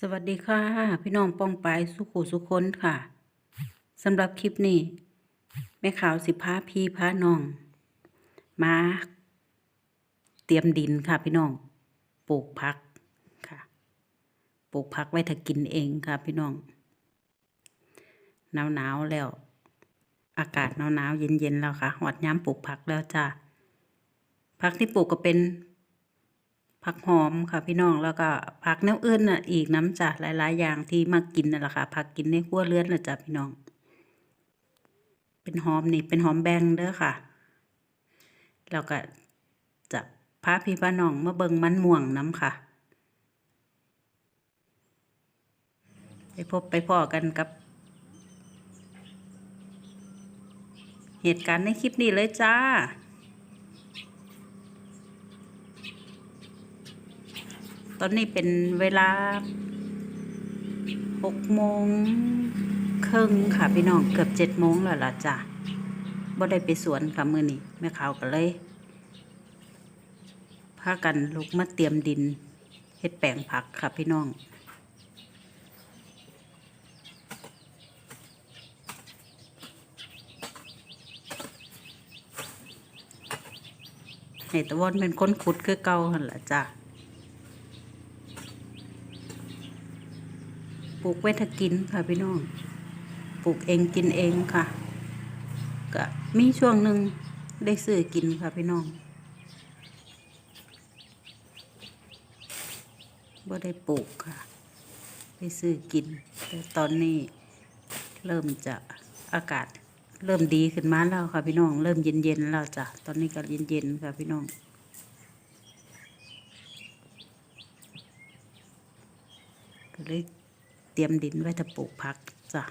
สวัสดีค่ะ พี่น้องป้องปายสุขุสุคนค่ะสำหรับคลิปนี้แม่ขาวสิพาพี่พาน้อง มา เตรียมดินค่ะพี่น้องปลูกผักค่ะปลูกผักไว้ถ้ากินเองค่ะพี่น้องหนาวหนาวแล้ว อากาศหนาวหนาวเย็นเย็นแล้วค่ะหอดย้ำปลูกผักแล้วจ้าผักที่ปลูกก็เป็น ผักหอมค่ะพี่น้องแล้วก็ผักแนวอื่นน่ะอีกน้ำจ้ะหลาย ๆ อย่างที่มากินนั่นแหละค่ะผักกินในครัวเรือนน่ะจ้ะพี่น้อง เป็นหอมนี่เป็นหอมแบงเด้อค่ะแล้วก็จะพาพี่พาน้องมาเบิ่งมันม่วงน้ำค่ะ ไปพบไปพ่อกันกับ เหตุการณ์ในคลิปนี้เลยจ้า ตอนนี้เป็นเวลาหกโมงครึ่งค่ะ พี่น้องเกือบเจ็ดโมงแล้วล่ะจ้ะบ่ได้ไปสวนค่ะมือนี้แม่ขาวก็เลยพากันลุกมาเตรียมดินเฮ็ดแปลงผักค่ะพี่น้องให้ตะวันเป็นคนขุดคือเก่าหันล่ะจ้ะ ปลูกไว้ถ้ากินค่ะพี่น้อง ปลูกเองกินเองค่ะ ก็มีช่วงหนึ่งได้ซื้อกินค่ะพี่น้องบ่ได้ปลูกค่ะได้ซื้อกิน แต่ตอนนี้เริ่มจะอากาศเริ่มดีขึ้นมาแล้วค่ะพี่น้อง เริ่มเย็นๆแล้วจ้ะ ตอนนี้ก็เย็นๆค่ะพี่น้อง ก็เลย เตรียมดินไว้ถ้าปลูกผักจ้ะ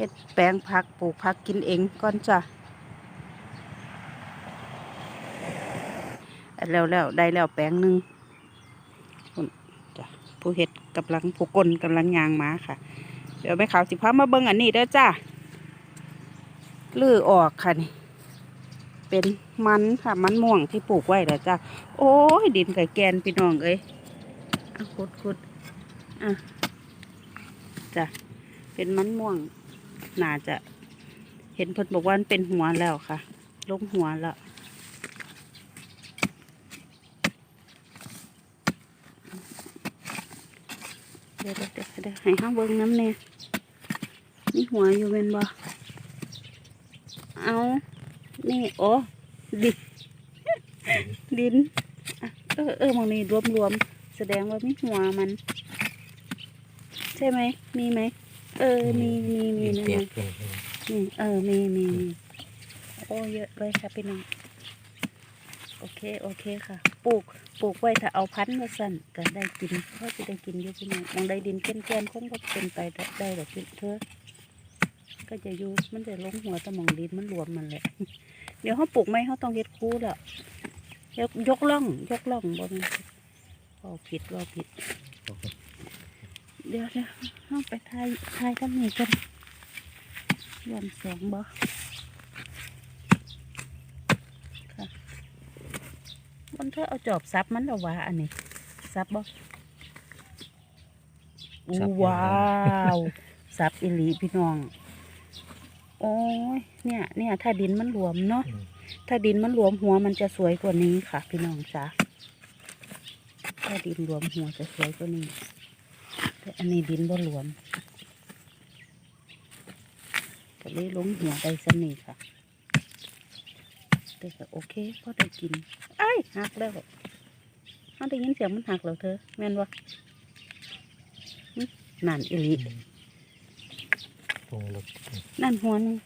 เฮ็ดแปลงผักปลูกผักกินเองก่อนจ้ะแล้วแล้วได้แล้วแปลงหนึ่งจ้ะผู้เฮ็ดกำลังผู้กลกำลังยางมาค่ะ เดี๋ยวแม่ขาวสิพามาเบิ่งอันนี้เด้อจ้าลื้อออกค่ะนี่เป็นมันค่ะมันม่วงที่ปลูกไว้แล้วจ้าโอ้ยดินไก่แกนพี่น้องเอ้ยขุดขุดอะจ้ะเป็นมันม่วง น่าจะ เห็นเพิ่นบอกว่ามันเป็นหัวแล้วค่ะ ลงหัวแล้วเดี๋ยวเดี๋ยวเดี๋ยวให้ห้าเบิ้งน้ำเนี่ยนี่หัวอยู่เป็นบ่เอานี่โอ้ดินดินเออเออมองนี่รวมรวมแสดงว่ามีหัวมัน ใช่ไหมมีไหม เออ มีมีมีดินนะเปียนะกเกินนี่เออ มีมีมีโอ้เยอะเลยค่ะพี่น้องโอเค โอเคค่ะ ปลูก ปลูกไว้ถ้าเอาพันธุ์มาสั่นก็ได้กินก็จะได้กินอยู่พี่น้องมองได้ดินแก่นๆคงก็เป็นไปได้ได้หรอกพี่เธอก็จะอยู่มันจะล้มหัวแตะมองดินมันรวมมันแหละ เดี๋ยวเขาปลูกไม่เขาต้องเฮ็ดคู่แล้วยกยกล่อง ยกล่องบนเราผิดเราผิด เดี๋ยวเดี๋ยวเอาไปทายทายทั้งนี้กันย้อนแสงบ่ค่ะมันเธอเอาจอบซับมันเหรอวะอันนี้ซับบ่อู้ว้าวซับอิลีพี่น้อง โอ้ยเนี่ยเนี่ยถ้าดินมันรวมเนาะถ้าดินมันรวมหัวมันจะสวยกว่านี้ค่ะ พี่น้องจ้าถ้าดินรวมหัวจะสวยกว่านี้ แต่อันนี้ดินบ่รวมก็เลยลงหัวได้สนิทค่ะแต่ก็โอเคพอได้กินไอ้ายหักแล้วเขาได้ยินเสียงมันหักแล้วเธอแม่นวะนั่นอิลิตรงลึกนั่นหัวหนึง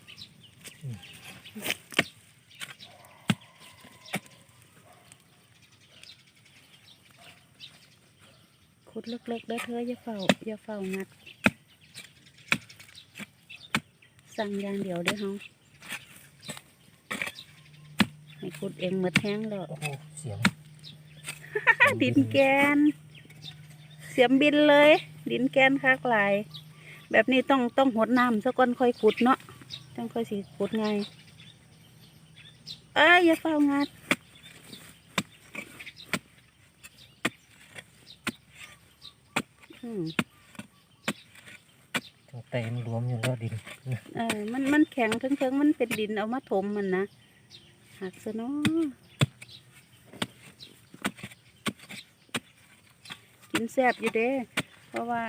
ขุดเล็กๆได้อเธออย่าเฝ้าอย่าเฝ้างัด สั่งอย่างเดียวเด้อเฮาให้ขุดเองหมดแท้งแล้วโอ้โหเสียง ดินแกน เสียมบินเลย ดินแกนคักหลาย แบบนี้ต้องต้องหดน้ำซะก่อนค่อยขุดเนาะต้องค่อยสิขุดไงายเอ้ยอย่าเฝ้างัดอืม ตั้งแต่มันรวมอยู่แล้วดินเออมันมันแข็งเทิงๆมันเป็นดินเอามาถมมันนะหักซะเนาะกินแซ่บอยู่เด้เพราะว่า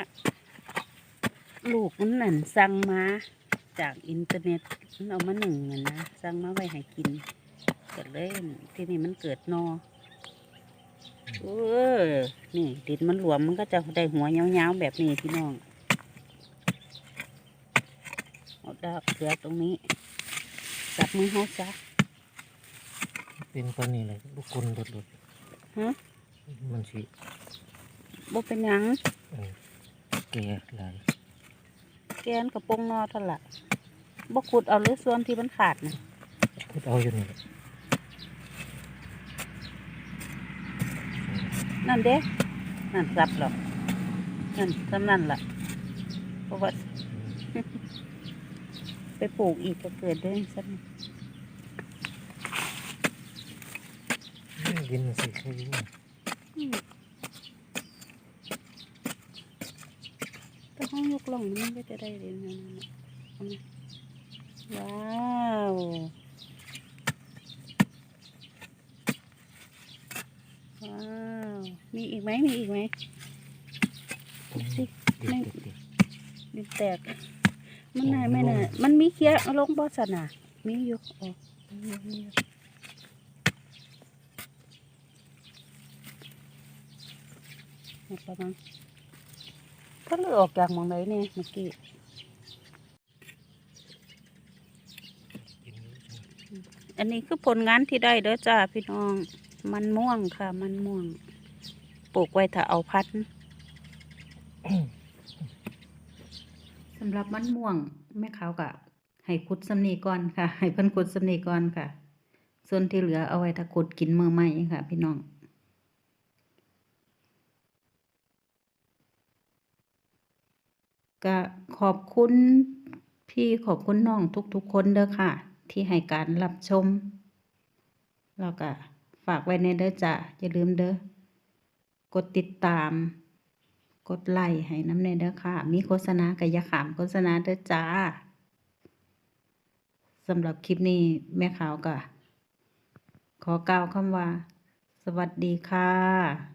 ลูกมันนั่นสั่งมาจากอินเทอร์เน็ตมันเอามาหนึ่งน่ะนะสั่งมาไว้ให้กินก็เลยที่นี่มันเกิดนอ เออนี่ดินมันหลวมมันก็จะได้หัวยาวๆแบบนี้พี่น้องเอาดาวเหลือตรงนี้จับมือเขาซะเป็นปานนี้เลยลูกกุนหลุดฮะๆมันสิบ่เป็นหยังเออแก่หลายแกนกับโปรงนอเท่าละบ่ขุดเอาเลยส่วนที่มันขาดนะพูดเอาอยู่นี่แหละ นั่นเด้นั่นรับหรอกนั่นสำนั่นล่ะเพราะว่าไปปลูกอีกก็เกิดได้สักดินมันสิคืออยู่ถ้าห้องยกล่องมันก็จะได้เรียนนั่นน่ะเอามาว้าวว้าว มีอีกไหมมีอีกไหมสิดินเปียกดินแตก มันนายไม่น่ะมันมีเคี้ยลงบอสนะมีอยู่ออกมีอยู่มีอยู่หมดแล้วมั้งก็เลยออกจากมองไหนเนี่ยเมื่อกี้ๆดินอยู่จังอันนี้คือผลงานที่ได้เด้อจ้าพี่น้อง มันม่วงค่ะ มันม่วง ปลูกไว้ถ้าเอาพันธุ์สำหรับมันม่วงแม่ขาวกะให้ขุดสำนีก่อนค่ะ ให้เพิ่นขุดสำนีก่อนค่ะ ส่วนที่เหลือเอาไว้ถ้าขุดกินมือใหม่ค่ะ พี่น้องก็ขอบคุณพี่ขอบคุณน้องทุกๆคนเด้อค่ะ ที่ให้การรับชม แล้วก็ฝากไว้ในเด้อจ้ะอย่าลืมเด้อ กดติดตาม กดไลค์ให้น้ำแนเด้อค่ะ มีโฆษณาก็อย่าขามโฆษณาเด้อจ้าสำหรับคลิปนี้แม่ขาวก็ขอกล่าวคำว่า สวัสดีค่ะ